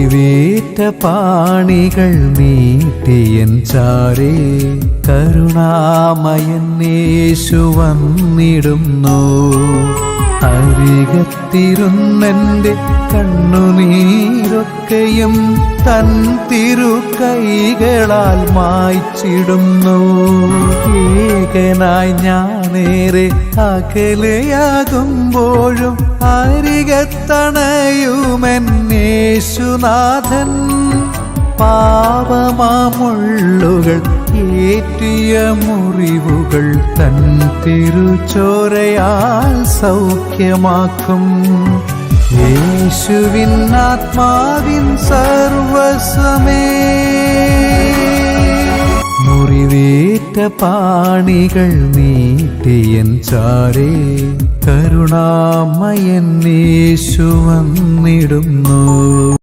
മുറിവേറ്റ പാണികൾ നീട്ടിയൻ ചാരേ കരുണാമയൻ യേശു വന്നിടുന്നു. അരികത്തിരുന്നെന്റെ കണ്ണുനീരൊക്കെയും തൻ തിരു കൈകളാൽ മായ്ച്ചിടുന്നു. ഏകനായി നേരെ അകലെയാകുമ്പോഴും അരികത്തണയുമെന്നേശുനാഥൻ. പാപമാമുള്ളുകൾ ഏറ്റിയ മുറിവുകൾ തൻ തിരുച്ചോരയാൽ സൗഖ്യമാക്കും. യേശുവിൻ ആത്മാവിൻ സർവസ്വമേ പാണികൾ നീട്ടിയൻ ചാരേ കരുണാമയൻ യേശു വന്നിടുന്നു.